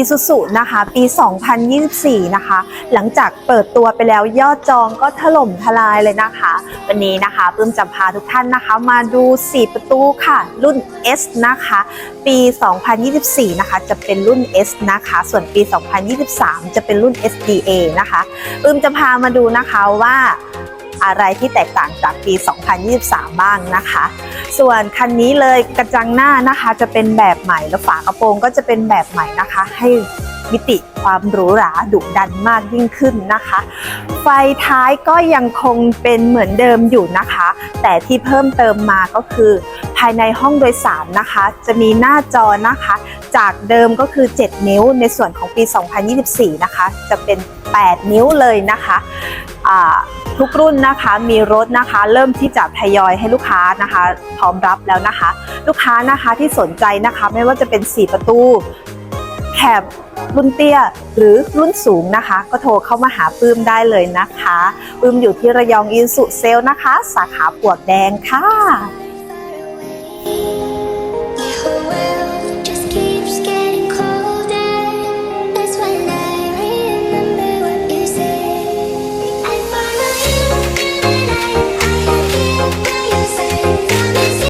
Isuzu นะคะ ปี 2024 นะคะ หลังจากเปิดตัวไปแล้วยอดจองก็ถล่มทลายเลยนะคะ วันนี้นะคะปื้มจะพาทุกท่านนะคะ มาดู 4 ประตูค่ะ รุ่น S นะคะ ปี 2024 นะคะ จะเป็นรุ่น S นะคะ ส่วนปี 2023 จะเป็นรุ่น SDA นะคะปื้มจะพามาดูนะคะว่า อะไรที่แตกต่างจากปี 2023 บ้างนะคะ ส่วนคันนี้เลยกระจังหน้านะคะจะเป็นแบบใหม่แล้วฝากระโปรงก็จะเป็นแบบใหม่นะคะ ให้มิติความหรูหราดุดันมากยิ่งขึ้นนะคะ ไฟท้ายก็ยังคงเป็นเหมือนเดิมอยู่นะคะ แต่ที่เพิ่มเติมมาก็คือ ภายในห้องโดยสารนะคะ จะมีหน้าจอนะคะ จากเดิมก็คือ 7 นิ้วในส่วนของปี 2024 นะคะ จะเป็น 8 นิ้วเลยนะคะ ทุกรุ่นนะคะมีรถนะคะ เริ่มที่จะทยอยให้ลูกค้านะคะพร้อมรับแล้วนะคะ ลูกค้านะคะที่สนใจนะคะไม่ว่าจะเป็น 4 ประตูแคบรุ่นเตี้ยหรือรุ่นสูงนะคะ ก็โทรเข้ามาหาปื้มได้เลยนะคะปื้มอยู่ที่ระยองอินสุเซลนะคะ สาขาปวกแดงค่ะ